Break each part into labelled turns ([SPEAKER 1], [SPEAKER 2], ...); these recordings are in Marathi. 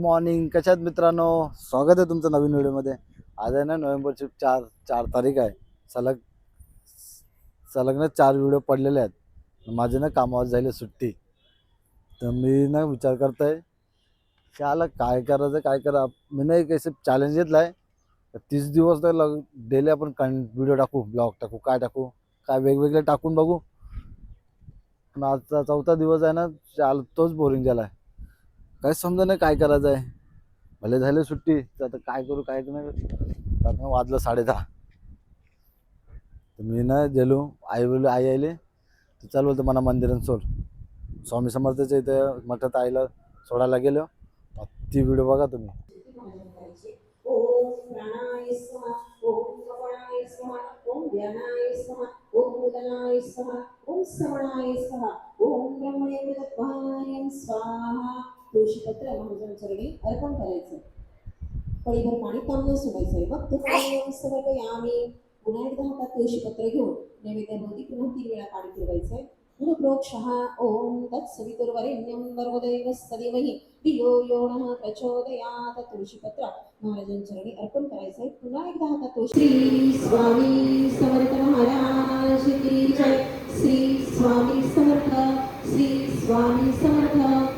[SPEAKER 1] मॉर्निंग कशात मित्रांनो? स्वागत आहे तुमचं नवीन व्हिडिओमध्ये. आज आहे ना नोव्हेंबरची चार चार तारीख आहे. सलग सलग ना चार व्हिडिओ पडलेले आहेत. माझे ना कामावर जायला सुट्टी. तर मी ना विचार करत आहे त्याला काय करायचं काय करा मी ना एक असं चॅलेंज घेतलं आहे तीस दिवस तर लग डेली आपण कं व्हिडिओ टाकू ब्लॉग टाकू काय टाकू काय वेगवेगळे टाकून बघू. पण आजचा चौथा दिवस आहे ना चाल तोच बोरिंग झाला आहे काय समजा नाही काय करायचं आहे भले झाले सुट्टी तर आता काय करू काय नाही आता वाजलं साडे दहा तर मी ना गेलो आई बोललो आई आले तर चाल बोलतो मला मंदिरात सोड स्वामी समर्थाच्या इथे मठात आईला सोडायला गेलो ती व्हिडिओ बघा तुम्ही
[SPEAKER 2] ओम स्वाहा ओम कपाळाय स्वाहा ओम ध्यानाय स्वाहा ओम उदनाय स्वाहा ओम श्रवणाय स्वाहा ओम ब्रह्मणे मृतत्वायं तुळशीपत्र महाजनचरणी अर्पण करायचं पळीभर पाणी तांबून सोडायचंय मग तुकायम समर्पयामी पुन्हा एकदा हातात तुळशीपत्र घेऊन नैवेद्याभोवती पुन्हा तीन वेळा पाणी फिरवायचंय. गुरुप्रोक्षः ओम तत्सवितुर्वरेण्यं वरवदेव सदेवहि धियो यो नः प्रचोदयात्. तुळशीपत्र महाराजांचरणी अर्पण करायचंय. पुन्हा एकदा हातात तुळशी श्री स्वामी समर्थ महाराज की जय. श्री स्वामी समर्थ श्री स्वामी समर्थ.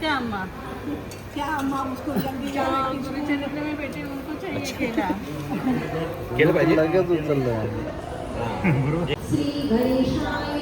[SPEAKER 3] क्या अम्मा.
[SPEAKER 4] क्या अम्मा उसको जल्दी
[SPEAKER 3] गुरु चरित्र में बेटे उनको चाहिए केला
[SPEAKER 5] केलं पाहिजे.
[SPEAKER 1] लगेच उचललं.
[SPEAKER 2] श्री गणेशाय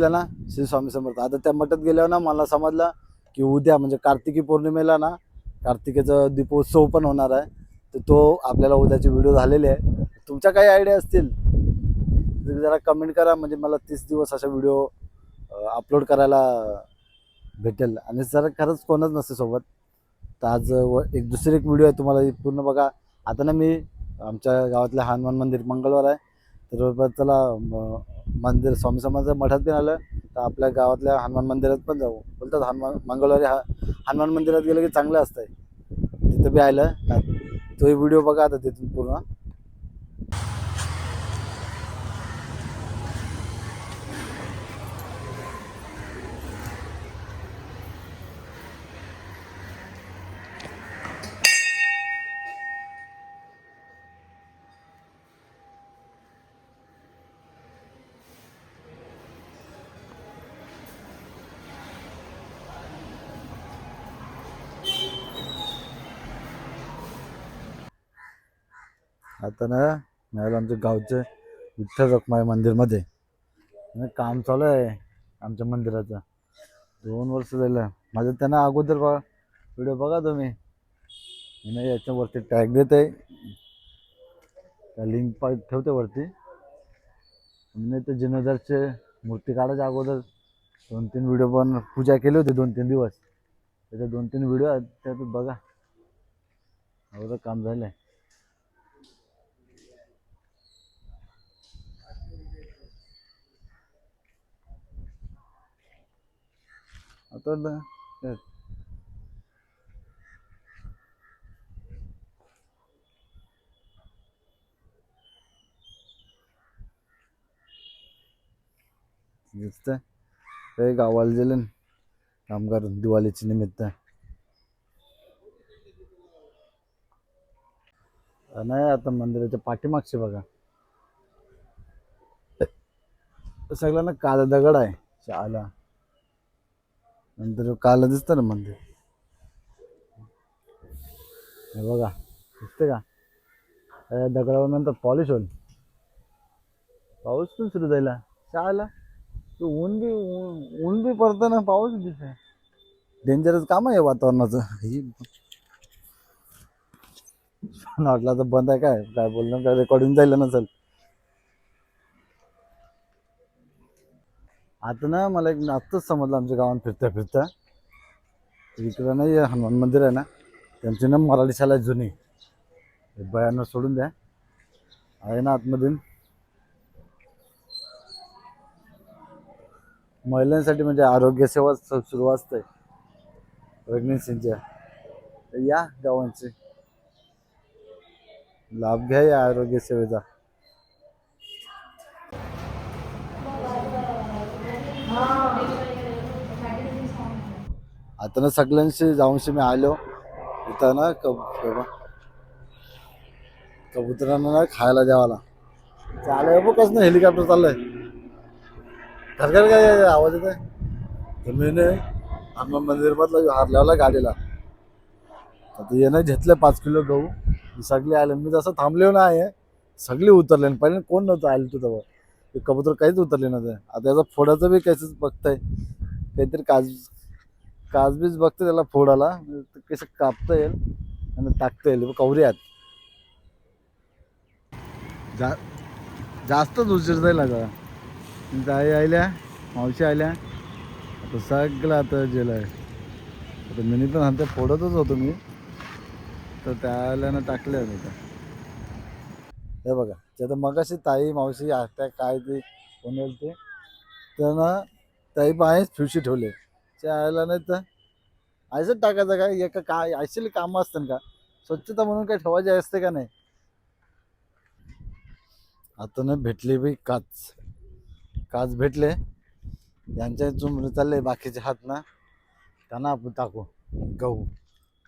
[SPEAKER 1] बघितलं ना श्री स्वामी समर्थ. आता त्या मठात गेल्यावर ना मला समजलं की उद्या म्हणजे कार्तिकी पौर्णिमेला ना कार्तिकेचा दीपोत्सव पण होणार आहे. तर तो आपल्याला उद्याचे व्हिडिओ झालेले आहे. तुमच्या काही आयडिया असतील? तुम्ही जरा कमेंट करा म्हणजे मला तीस दिवस असा व्हिडिओ अपलोड करायला भेटेल. आणि जरा खरंच कोणच नसते सोबत. तर आज व एक दुसरी एक व्हिडिओ आहे तुम्हाला पूर्ण बघा. आता ना मी आमच्या गावातल्या हनुमान मंदिर मंगळवार आहे. तर चला म- मंदिर स्वामी समाजाच्या मठात पण आलं तर आपल्या गावातल्या हनुमान मंदिरात पण जाऊ. बोलतात हनुमान मंगळवारी हा हनुमान मंदिरात गेलं की चांगलं असतंय. तिथं बी आलं. तोही व्हिडिओ बघा आता तिथून पूर्ण. आता ना मिळालं आमच्या गावचं विठ्ठल रखमाई मंदिरमध्ये. काम चालू आहे आमच्या मंदिराचं. दोन वर्ष झालं. माझं त्यांना अगोदर बघा व्हिडिओ बघा तुम्ही. मी याच्यावरती टॅग देत आहे त्या लिंक पा ठेवते वरती. मी ते जिनोदरचे मूर्ती काढायच्या अगोदर दोन तीन व्हिडिओ पण पूजा केली होती दोन तीन दिवस. त्याचे दोन तीन व्हिडिओ आहेत त्यात बघा. अगोदर काम झालं आहे आता ल- काय? दिसतंय. हे गावाला गेले कामगार दिवाळीच्या निमित्त. नाही आता मंदिराच्या पाठीमागचे बघा. सगळ्यांना ना काला दगड आहे शाळा नंतर काला दिसतं ना मंदिर. हे बघा दिसते का? दगडावर नंतर पॉलिश होईल. पाऊस पण सुरू जायला शाळेला? तू ऊन बी ऊन ऊन बी पडतं ना पाऊस दिसे डेंजरस काम आहे वातावरणाचं. ही वाटलं तर बंद आहे काय? काय बोलणं काय रेकॉर्डिंग जायला नसेल. आता ना मला एक आत्ताच समजलं आमच्या गावात फिरता फिरता इकडं नाही हनुमान मंदिर आहे ना त्यांची ना मराठी शाला आहे जुनी. बयांना बयानं सोडून द्या. आहे ना आतमधून. महिलांसाठी म्हणजे आरोग्य सेवा सुरू असते प्रेग्नेन्सीच्या या गावांचे. लाभ घ्या या आरोग्य सेवेचा. आता ना सगळ्यांशी जाऊनशी मी आलो. इथं ना कब कबुतरांना ना खायला द्यावाला. चालय बघ कसं हेलिकॉप्टर चाललंय. घरघर काय आवाज येत आहे तर मी नाही हनुमान मंदिर मधला हार लावला गाडीला. आता येणं घेतलं पाच किलो गहू. ही सगळे आले. मी जसं थांबले ना आहे सगळे उतरले. पहिले कोण नव्हतं आलं तुझं ते कबूतर काहीच उतरले नव्हते. आता याचा फोडाचं बी काहीच बघताय. काहीतरी काज काजबीज बघते त्याला फोडाला. कसं कापता येईल आणि टाकता येईल. कवऱ्यात जा जास्तच उशीर जाईल आता ताई आल्या मावशी आल्या. आता सगळं आता जेल आहे. आता मिनी पण हात फोडतच होतो मी. तर त्याला टाकले आता. हे बघा ते आता मगाशी ताई मावशी आत्या काय ते कोण येईल ते. त्यांना ताई पण आहेच फिवशी ठेवले. आयला नाही तर आयसंच टाकायचं काय एका काय ऐशील कामं असतं का? स्वच्छता म्हणून काय ठेवायची असते का नाही? आता नाही भेटली बी काच. काच भेटले. यांच्या चुमरे चालले बाकीचे हात ना. त्यांना आपण टाकू. गहू.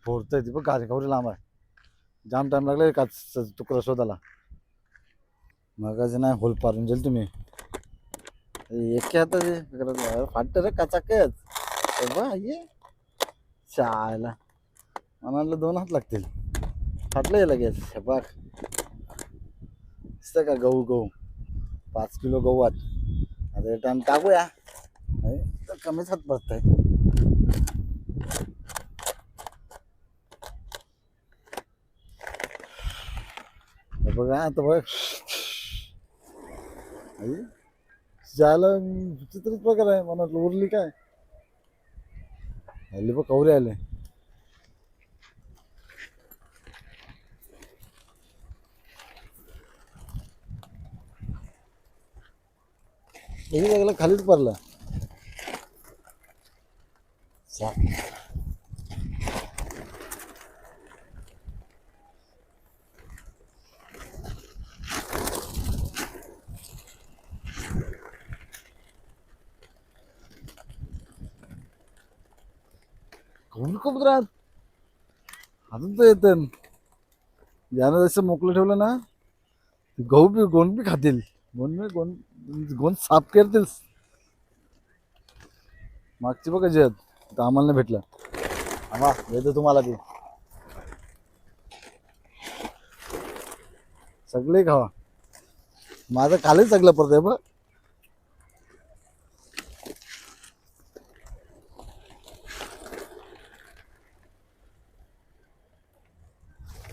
[SPEAKER 1] फोडतंय ती पण गाडी गौरी लांब आहे. जाम टाईम लागला काच तुकडा शोधाला मगाचे नाही होल पारून जाईल तुम्ही. एक हाताचे फाटत रे काचाकच बा ये. चायला मनाला दोन हात लागतील. फाटलं लगेच. हे दिसतं का गहू गहू? पाच किलो गहू आत. आता टाइम टाकूया. तर कमीच हात पडत आहे बघा आता बघ. आई, जायला विचित्रच प्रकार आहे मला उरली काय? आली बघ कवरे आले हे लागलं खालीच पडलं खूप राहत अजून तर येते. ज्यानं जसं मोकळं ठेवलं ना गहू बी गोंद बी खातील. गोंद बी गोंद गोंद साफ करतील. मागची बघा जे आहेत आम्हाला नाही भेटलं. हा येतो तुम्हाला बी. सगळे खावा. माझं कालच सगळं पडतंय बघ.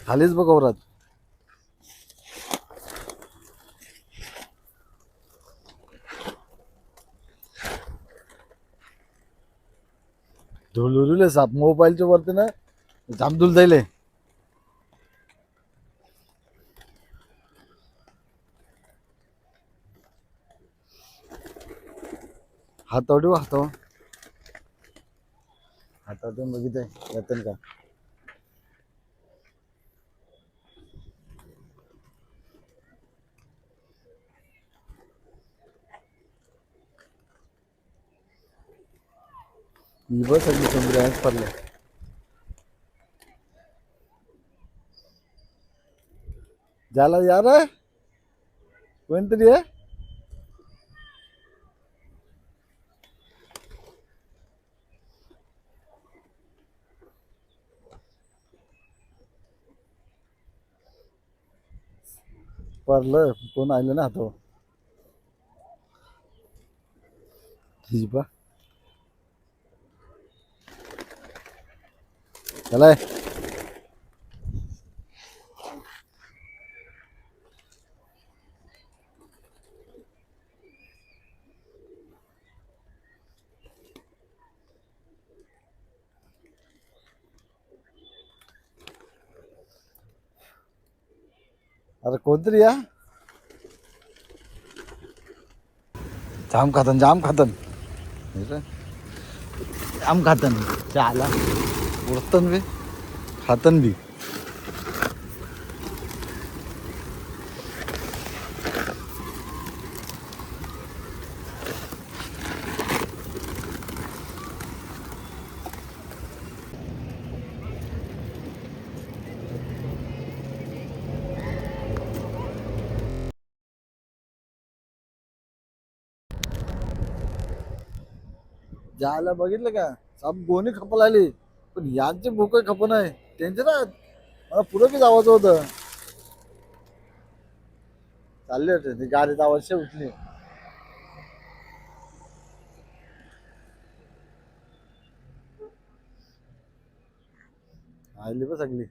[SPEAKER 1] खालीच बघ वरात. धुलधुलले साप मोबाईलच्या वरती ना झामधुल जाईल हातावडी हाताव हातावडी बघितलंय येतन का? ही बस सगळी समुद्रात पडले झाला यार कोणतरी आहे पडलं कोण आलं ना तो ही चला. अरे कोणतरी या. जाम खातन जाम खातन. हे जाम खातन. चहाला उडतन बी. खातन बी. जायला बघितलं का? सब गोणी खपल आली पण यांचे भूक खप नाही. त्यांचे ना मला पुढं बी जावायचं होतं. चालले होते ती गाडीत अवश्य उठली. आली बघ सगळी.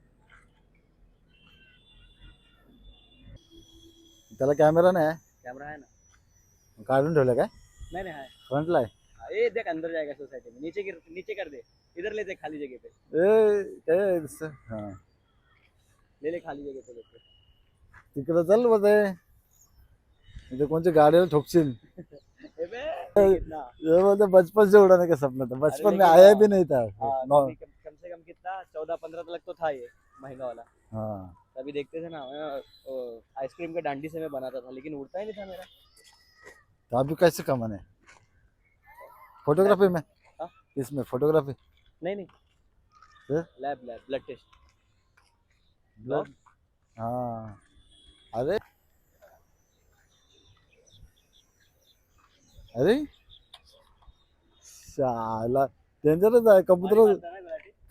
[SPEAKER 1] त्याला कॅमेरा नाही?
[SPEAKER 5] कैमरा है ना.
[SPEAKER 1] काढून ठेवलं काय?
[SPEAKER 5] नहीं नहीं है
[SPEAKER 1] फ्रंटला आहे.
[SPEAKER 5] ये देख अंदर जाएगा सोसाइटी में नीचे गिर नीचे कर दे. इधर ले दे खाली जगह पे।
[SPEAKER 1] ए काय दिसतं? हा।
[SPEAKER 5] ले ले खाली जगह पे लेके
[SPEAKER 1] तिकडं चल बघ इथे कोणच्या गाडीला ठोकशील
[SPEAKER 5] ए
[SPEAKER 1] ये बोलते बचपन से उड़ा नहीं का सपना था। बचपन में आया भी नहीं था।
[SPEAKER 5] हाँ, कम, से कम कितना? चौदह पंद्रह तक तो था ये महँगा वाला।
[SPEAKER 1] हाँ।
[SPEAKER 5] तभी देखते थे ना आइसक्रीम के डांडी से मैं बनाता था लेकिन उड़ता ही नहीं था मेरा।
[SPEAKER 1] तो अभी कैसे कमाने? फोटोग्राफी में?
[SPEAKER 5] हाँ?
[SPEAKER 1] इसमें फोटोग्राफी?
[SPEAKER 5] नहीं नहीं.
[SPEAKER 1] फिर?
[SPEAKER 5] Lab lab blood test
[SPEAKER 1] blood हाँ. अरे. अरे. शाला. डेंजरच आहे कबूतर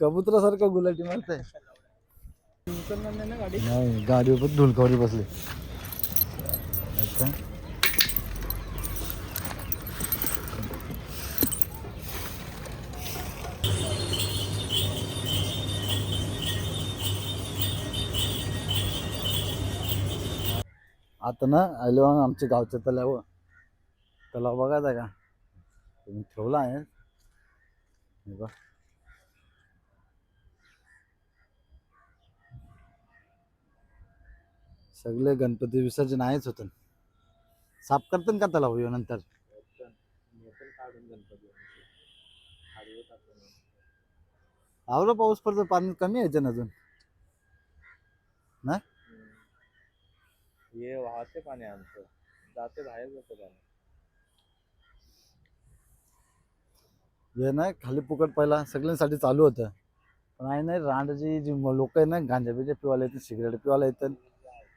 [SPEAKER 1] कबुतरासारखं गुलाटी मारते नाही गाडीवर पण धुलकावरी बसली. अच्छा. आता ना आलो आमच्या गावच्या तलाव. तलाव बघायचा का? तुम्ही ठेवला आहे. हे बघ. सगळे गणपती विसर्जन आहेच होतं. साफ करतात का तलाव येऊ नंतर? आवलं पाऊस पडतो पाणी कमी यायचं ना अजून.
[SPEAKER 5] ये वाहते पाणी आमचं जाते बाहेर जाते पाणी
[SPEAKER 1] हे ना खाली फुकट पहिला सगळ्यांसाठी चालू होतं. पण आहे नाही रांडची जी लोक आहे ना गांजा बिजा पिवायला येतात सिगरेट पिवायला येतात.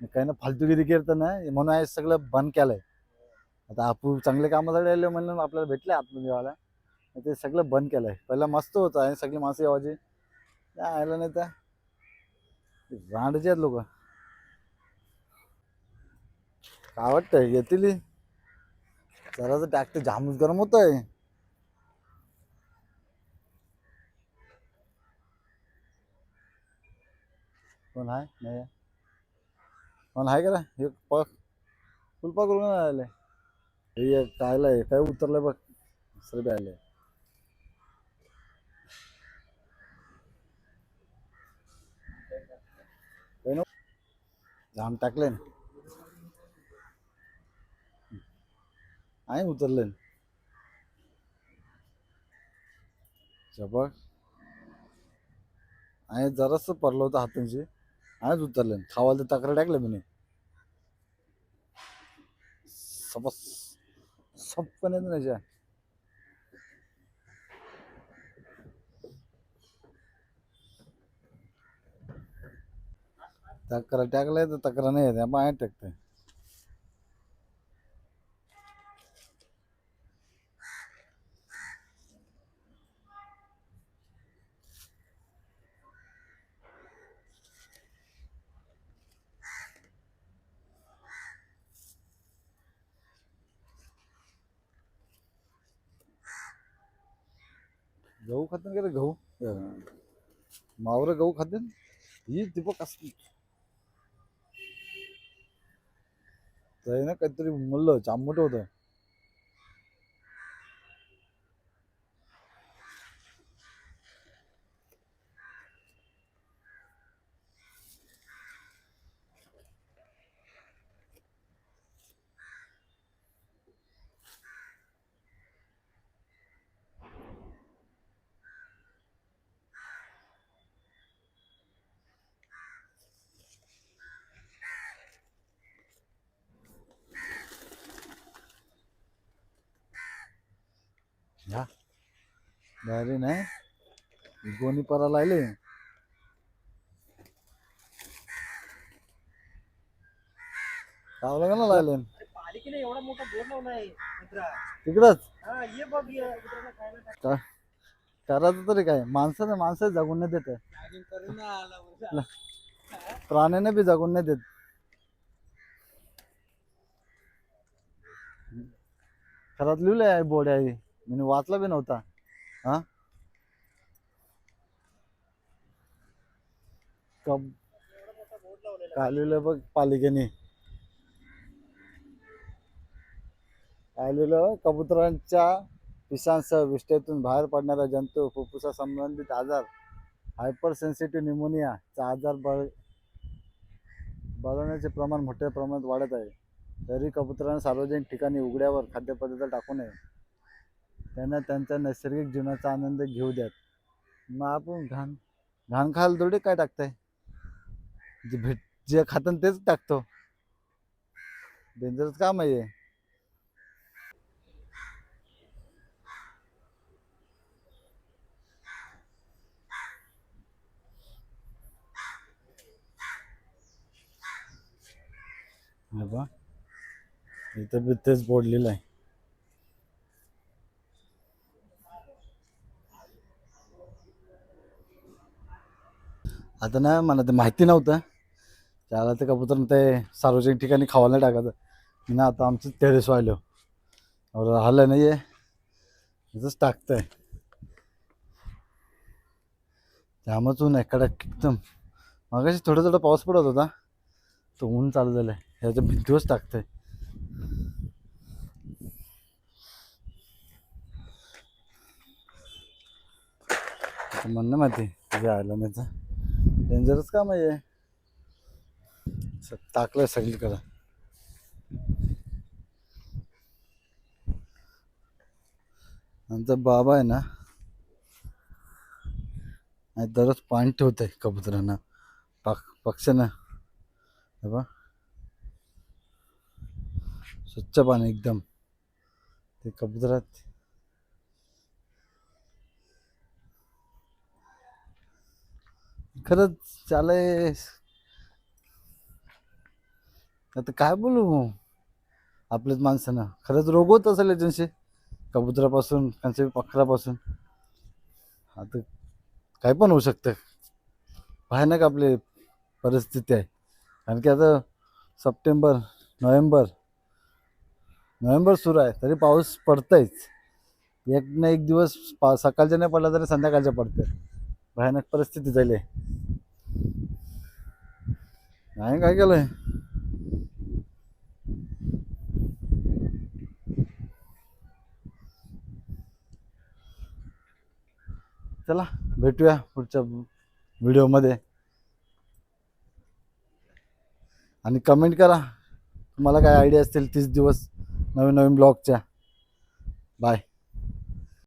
[SPEAKER 1] काही ना फालतूगिरी करतं ना म्हणून आहे सगळं बंद केलंय. आता आपण चांगले कामासाठी आले म्हणून आपल्याला भेटले आतमध्ये जेवायला. ते सगळं बंद केलंय. पहिला मस्त होतं आणि सगळी माणसं यावायची. आयला नाही त्या रांडचे आहेत लोक. काय वाटतंय? येतील ही? जरा तर टॅक्टर जामच गरम होत आहे कोण आहे नाही. आहे. कोण आहे का हे पक फुल पकडून आले. हे एक कायला आहे काय उतरलंय बघ. दुसरं बी आलंय जाम टाकले ना. आहे उतरले बघ. आहे जरास पडलं होतं हातांशी. आहेच उतरलं खावायला तर तक्रार टाकलं मी सबस पण येत नाही तक्रार टाकलाय तर तक्रार नाही येते. आपण आहे टाकतंय. गहू खाते का रे गहू? मावर गहू खाते ही दीपक असली ते ना काहीतरी म्हणलं चांबट होतं. ह्या भारी नाही. गोणी परा लायले. लावलं का ना लायले?
[SPEAKER 5] पालिकेने एवढा मोठा लावलाय
[SPEAKER 1] तिकडच?
[SPEAKER 5] ये बघ
[SPEAKER 1] करायचं तरी काय? माणसाने माणसं जगून नाही देत. प्राण्याने बी जगून नाही देत. खरात लिहिलंय आहे बोर्ड आहे मी वाचला बी नव्हता. हा? कब काय बघ पालिकेने. काय कबुतरांच्या पिसांसह विष्ठेतून बाहेर पडणारा जंतू फुफ्फुसा संबंधित आजार हायपर सेन्सिटिव्ह निमोनियाचा आजार बळ बळवण्याचे प्रमाण मोठ्या प्रमाणात वाढत आहे. तरी कबुतरांना सार्वजनिक ठिकाणी उघड्यावर खाद्यपदार्थ टाकू नये. त्यांना त्यांच्या नैसर्गिक जीवनाचा आनंद घेऊ द्यात. मग आपण घाण घाण खायला थोडी काय टाकताय? जे भेट जे खातं तेच टाकतो. डेंजरस काम आहे बा इथं बी तेच बोडलेलं आहे. आता ना मला ते माहिती नव्हतं. त्याला ते कबूतर ते सार्वजनिक ठिकाणी खावायला टाकायचं. मी ना आता आमचं टेरेस व्हायलो राहिलं नाही आहे इथंच टाकतंय. त्यामुळेच ऊन आहे कडक एकदम मागाशी थोडं थोडं पाऊस पडत होता. तो ऊन चालू झालं आहे ह्याच्या भिंतीवरच टाकतंय. आहे म्हणणं माहिती यायला आलं नाही तर डेंजरच काम आहे. हे. स- सगळीकडं. आमचा बाबा आहे ना नाही दररोज पाणी ठेवत आहे कबुतरांना. पाक पक्ष्यांना. बा स्वच्छ पाणी एकदम. ते कबुतरात खरंच चालय. आता काय बोलू आपल्याच माणसानं. खरंच रोग होत असेल याच्याशी कबुतरापासून कंचे पखरापासून आता काय पण होऊ शकतं. भयानक आपली परिस्थिती आहे. कारण की आता सप्टेंबर नोव्हेंबर नोव्हेंबर सुरू आहे. तरी पाऊस पडतायच. एक ना एक दिवस पा सकाळच्या नाही पडला तरी संध्याकाळच्या पडतं भयानक परिस्थिती झाली. आहे. नाही काय केलंय? चला भेटूया पुढच्या व्हिडिओमध्ये. आणि कमेंट करा तुम्हाला काय आयडिया असतील तीस दिवस नवीन नवीन ब्लॉगच्या बाय